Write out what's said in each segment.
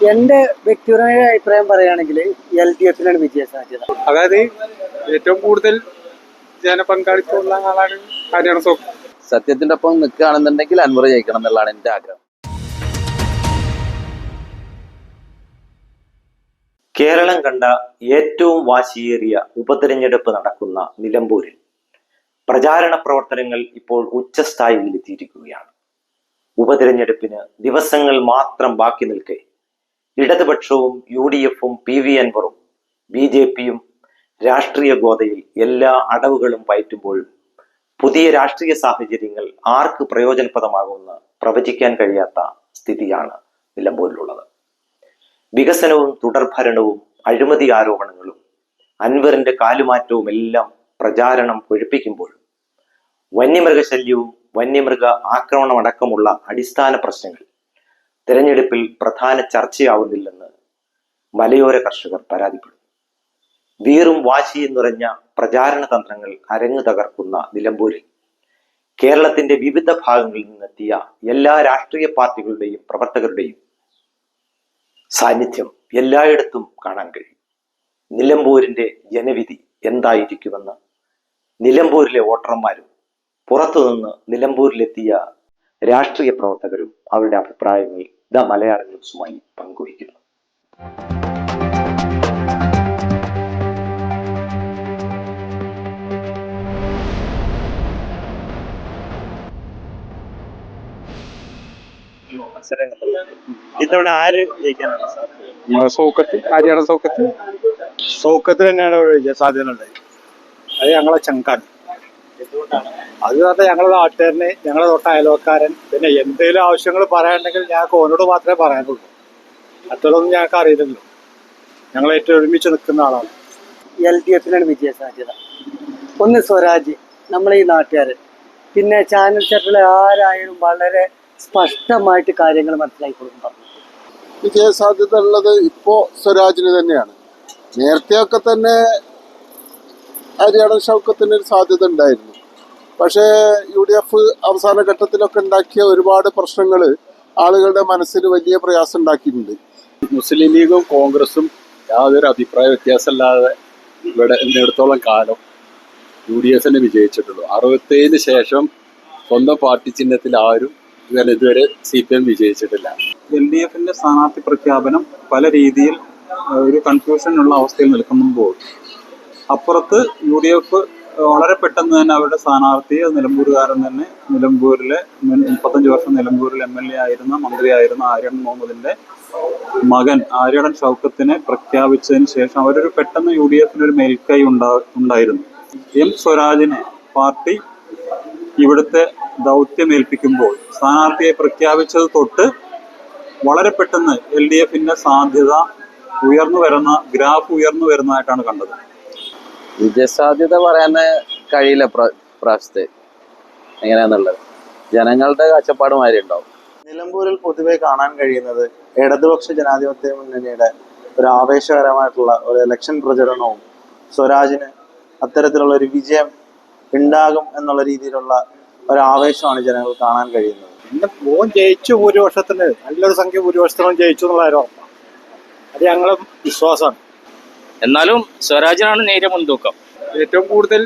എന്റെ വ്യക്തിപരമായ അഭിപ്രായം പറയുകയാണെങ്കിൽ എൽ ഡി എഫിനാണ് വിജയ സാധ്യത അതായത് ഏറ്റവും കൂടുതൽ ജനപങ്കാളിത്തമുള്ള ആളാണ് ഹരിയാണ സോപ്പ് സത്യത്തിന്റെ ഒപ്പം നിൽക്കുകയാണെന്നുണ്ടെങ്കിൽ അൻവർ ജയിക്കണം എന്നുള്ളതാണ് എന്റെ ആഗ്രഹം. കേരളം കണ്ട ഏറ്റവും വാശിയേറിയ ഉപതെരഞ്ഞെടുപ്പ് നടക്കുന്ന നിലമ്പൂരിൽ പ്രചാരണ പ്രവർത്തനങ്ങൾ ഇപ്പോൾ ഉച്ചസ്ഥായിയിലെത്തിയിരിക്കുകയാണ്. ഉപതെരഞ്ഞെടുപ്പിന് ദിവസങ്ങൾ മാത്രം ബാക്കി നിൽക്കെ ഇടതുപക്ഷവും യു ഡി എഫും പി വി അൻവറും ബി ജെ പിയും രാഷ്ട്രീയ ഗോതയിൽ എല്ലാ അടവുകളും പയറ്റുമ്പോഴും പുതിയ രാഷ്ട്രീയ സാഹചര്യങ്ങൾ ആർക്ക് പ്രയോജനപ്രദമാകുമെന്ന് പ്രവചിക്കാൻ കഴിയാത്ത സ്ഥിതിയാണ് നിലമ്പൂരിലുള്ളത്. വികസനവും തുടർഭരണവും അഴിമതി ആരോപണങ്ങളും അൻവറിന്റെ കാലുമാറ്റവും എല്ലാം പ്രചാരണം കൊഴുപ്പിക്കുമ്പോൾ വന്യമൃഗശല്യവും വന്യമൃഗ ആക്രമണമടക്കമുള്ള അടിസ്ഥാന പ്രശ്നങ്ങൾ തെരഞ്ഞെടുപ്പിൽ പ്രധാന ചർച്ചയാവുന്നില്ലെന്ന് മലയോര കർഷകർ പരാതിപ്പെടുന്നു. വീറും വാശിയും നിറഞ്ഞ പ്രചാരണ തന്ത്രങ്ങൾ അരങ്ങു തകർക്കുന്ന നിലമ്പൂരിൽ കേരളത്തിന്റെ വിവിധ ഭാഗങ്ങളിൽ നിന്നെത്തിയ എല്ലാ രാഷ്ട്രീയ പാർട്ടികളുടെയും പ്രവർത്തകരുടെയും സാന്നിധ്യം എല്ലായിടത്തും കാണാൻ കഴിയും. നിലമ്പൂരിന്റെ ജനവിധി എന്തായിരിക്കുമെന്ന് നിലമ്പൂരിലെ വോട്ടർമാരും പുറത്തുനിന്ന് നിലമ്പൂരിലെത്തിയ രാഷ്ട്രീയ പ്രവർത്തകരും അവരുടെ അഭിപ്രായങ്ങൾ ദ മലയാള ന്യൂസുമായി പങ്കുവയ്ക്കുന്നു. ഇത്തവണ ആര് ജയിക്കാനാണ് സോക്കത്ത് സൗക്കത്ത്? സൗക്കത്തിൽ തന്നെയാണ് സാധ്യത ഉണ്ടായത്. അത് ഞങ്ങളെ ചങ്കാണ് അത് പറഞ്ഞാൽ ഞങ്ങളുടെ നാട്ടുകാരന് ഞങ്ങളെ തൊട്ട അയൽവക്കാരൻ പിന്നെ എന്തെങ്കിലും ആവശ്യങ്ങൾ പറയാനുണ്ടെങ്കിൽ ഞങ്ങൾക്ക് ഓനോട് മാത്രമേ പറയാനുള്ളൂ. മറ്റുള്ളതൊന്നും ഞങ്ങൾക്ക് അറിയില്ലല്ലോ. ഞങ്ങൾ ഏറ്റവും ഒരുമിച്ച് നിൽക്കുന്ന ആളാണ്. എൽ ഡി എഫിനാണ് വിജയ സാധ്യത ഒന്ന് സ്വരാജ് നമ്മളെ ഈ നാട്ടുകാർ പിന്നെ ചാനൽ ചട്ടിലെ ആരായാലും വളരെ സ്പഷ്ടമായിട്ട് കാര്യങ്ങൾ മനസ്സിലാക്കി കൊടുക്കും പറഞ്ഞു വിജയസാധ്യത ഉള്ളത് ഇപ്പോ സ്വരാജിന് തന്നെയാണ്. നേരത്തെയൊക്കെ തന്നെ ഹരിയാണ ഷൗക്കത്തിന് ഒരു സാധ്യത ഉണ്ടായിരുന്നു. പക്ഷേ യു ഡി എഫ് അവസാന ഘട്ടത്തിലൊക്കെ ഉണ്ടാക്കിയ ഒരുപാട് പ്രശ്നങ്ങൾ ആളുകളുടെ മനസ്സിൽ വലിയ പ്രയാസം ഉണ്ടാക്കിയിട്ടുണ്ട്. മുസ്ലിം ലീഗും കോൺഗ്രസും യാതൊരു അഭിപ്രായ വ്യത്യാസമില്ലാതെ ഇവിടെ അടുത്തോളം കാലം യു ഡി എഫിനെ വിജയിച്ചിട്ടുള്ളൂ. അറുപത്തേഴിന് ശേഷം സ്വന്തം പാർട്ടി ചിഹ്നത്തിൽ ആരും ഇങ്ങനെ ഇതുവരെ സി പി എം വിജയിച്ചിട്ടില്ല. എൽ ഡി എഫിന്റെ സ്ഥാനാർത്ഥി പ്രഖ്യാപനം പല രീതിയിൽ ഒരു കൺഫ്യൂഷനുള്ള അവസ്ഥയിൽ നിൽക്കുമ്പോൾ അപ്പുറത്ത് യു ഡി എഫ് വളരെ പെട്ടെന്ന് തന്നെ അവരുടെ സ്ഥാനാർത്ഥിയെ നിലമ്പൂരുകാരൻ തന്നെ നിലമ്പൂരിലെ മുപ്പത്തഞ്ച് വർഷം നിലമ്പൂരിൽ എം എൽ എ ആയിരുന്ന മന്ത്രിയായിരുന്ന ആര്യൻ മുഹമ്മദിന്റെ മകൻ ആര്യടൻ ഷൗക്കത്തിനെ പ്രഖ്യാപിച്ചതിന് ശേഷം അവരൊരു പെട്ടെന്ന് യു ഡി എഫിന് ഒരു മേൽക്കൈ ഉണ്ടാ ഉണ്ടായിരുന്നു. എം സ്വരാജിനെ പാർട്ടി ഇവിടുത്തെ ദൗത്യമേൽപ്പിക്കുമ്പോൾ സ്ഥാനാർത്ഥിയെ പ്രഖ്യാപിച്ചത് തൊട്ട് വളരെ പെട്ടെന്ന് എൽ ഡി എഫിന്റെ സാധ്യത ഉയർന്നു വരുന്ന ഗ്രാഫ് ഉയർന്നു വരുന്നതായിട്ടാണ് കണ്ടത്. വിജയസാധ്യത പറയാൻ കഴിയില്ല പ്ര- പ്രാവശ്യത്തെ. എങ്ങനെയാന്നുള്ളത്? ജനങ്ങളുടെ കാഴ്ചപ്പാട് മാതിരി ഉണ്ടാവും. നിലമ്പൂരിൽ പൊതുവെ കാണാൻ കഴിയുന്നത് ഇടതുപക്ഷ ജനാധിപത്യ മുന്നണിയുടെ ഒരു ആവേശകരമായിട്ടുള്ള ഒരു ഇലക്ഷൻ പ്രചരണവും സ്വരാജിന് അത്തരത്തിലുള്ള ഒരു വിജയം ഉണ്ടാകും എന്നുള്ള രീതിയിലുള്ള ഒരു ആവേശമാണ് ജനങ്ങൾ കാണാൻ കഴിയുന്നത്. പിന്നെ മോൻ ജയിച്ചു ഭൂരിപക്ഷത്തിന് നല്ലൊരു സംഖ്യ ഭൂരിപക്ഷത്തിനും ജയിച്ചു എന്നുള്ള കാര്യം ഉറപ്പാണ്. അത് ഞങ്ങളും വിശ്വാസമാണ്. എന്നാലും സ്വരാജിനാണ് നേരെ മുൻതൂക്കം. ഏറ്റവും കൂടുതൽ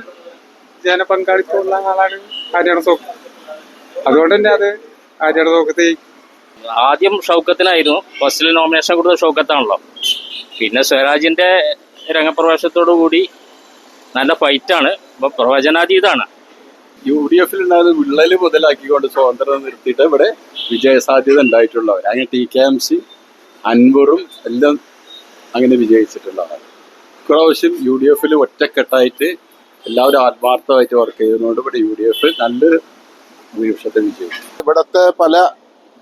ജനപങ്കാളിത്തമുള്ള ആളാണ് ഹരിയാണ സോപ്പ് അതുകൊണ്ട് തന്നെ അത് ഹരിയാണ സോക്കത്ത് ആദ്യം ഷൗക്കത്തിനായിരുന്നു ഫസ്റ്റിൽ നോമിനേഷൻ കൊടുത്ത ഷൗക്കത്താണല്ലോ. പിന്നെ സ്വരാജിന്റെ രംഗപ്രവേശത്തോടു കൂടി നല്ല ഫൈറ്റാണ് ഇപ്പൊ പ്രവചനാതീതാണ് യു ഡി എഫിൽ ഉണ്ടായത് വിള്ളൽ മുതലാക്കിക്കൊണ്ട് സ്വാതന്ത്ര്യം നിർത്തിയിട്ട് ഇവിടെ വിജയസാധ്യത ഉണ്ടായിട്ടുള്ളവർ അങ്ങനെ ടി കെ എം സി അൻവറും എല്ലാം അങ്ങനെ വിജയിച്ചിട്ടുള്ളതാണ് ഇപ്രാവശ്യം യു ഡി എഫിൽ ഒറ്റക്കെട്ടായിട്ട് എല്ലാവരും ആത്മാർത്ഥമായിട്ട് വർക്ക് ചെയ്യുന്നതുകൊണ്ട് ഇവിടെ യു ഡി എഫ് നല്ലൊരു ഭൂരിപക്ഷത്തെ വിജയിച്ചു. ഇവിടുത്തെ പല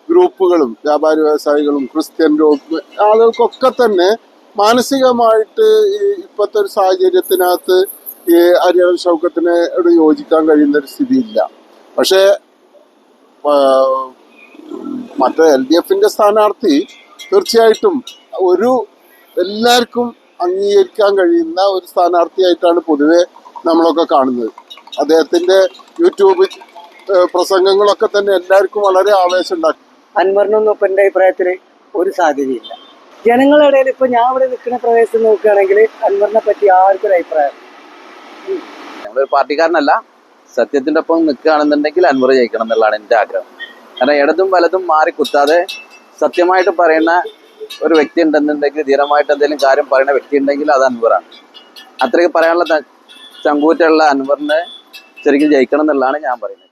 ഗ്രൂപ്പുകളും വ്യാപാരി വ്യവസായികളും ക്രിസ്ത്യൻ ഗ്രൂപ്പ് ആളുകൾക്കൊക്കെ തന്നെ മാനസികമായിട്ട് ഇപ്പോഴത്തെ ഒരു സാഹചര്യത്തിനകത്ത് ഈ ഹരിയാണ ഷൗക്കത്തിനോട് യോജിക്കാൻ കഴിയുന്ന ഒരു സ്ഥിതിയില്ല. പക്ഷേ മറ്റേ എൽ ഡി എഫിന്റെ സ്ഥാനാർത്ഥി തീർച്ചയായിട്ടും ഒരു എല്ലാവർക്കും അംഗീകരിക്കാൻ കഴിയുന്ന ഒരു സ്ഥാനാർത്ഥിയായിട്ടാണ് പൊതുവെ നമ്മളൊക്കെ കാണുന്നത്. അദ്ദേഹത്തിന്റെ യൂട്യൂബ് പ്രസംഗങ്ങളൊക്കെ തന്നെ എല്ലാവർക്കും വളരെ ആവേശം ഉണ്ടാക്കി. അൻവറിനൊന്നും ഇപ്പം എന്റെ അഭിപ്രായത്തിൽ ഒരു സാധ്യതയില്ല. ജനങ്ങളുടെ ഇടയിൽ ഇപ്പൊ ഞാൻ ഇവിടെ നിൽക്കുന്ന പ്രദേശത്ത് നോക്കുകയാണെങ്കിൽ അൻവറിനെ പറ്റി ആർക്കും ഒരു അഭിപ്രായം? ഞങ്ങളൊരു പാർട്ടിക്കാരനല്ല സത്യത്തിന്റെ ഒപ്പം നിൽക്കുകയാണെന്നുണ്ടെങ്കിൽ അൻവർ ജയിക്കണം എന്നുള്ളതാണ് എന്റെ ആഗ്രഹം. കാരണം ഇടതും വലതും മാറി കുത്താതെ സത്യമായിട്ട് പറയുന്ന ഒരു വ്യക്തി ഉണ്ടെന്നുണ്ടെങ്കിൽ ധീരമായിട്ട് എന്തെങ്കിലും കാര്യം പറയുന്ന വ്യക്തി ഉണ്ടെങ്കിൽ അത് അൻവറാണ് അത്രയ്ക്ക് പറയാനുള്ള ചങ്കൂറ്റുള്ള അൻവറിനെ ശരിക്കും ജയിക്കണം എന്നുള്ളതാണ് ഞാൻ പറയുന്നത്.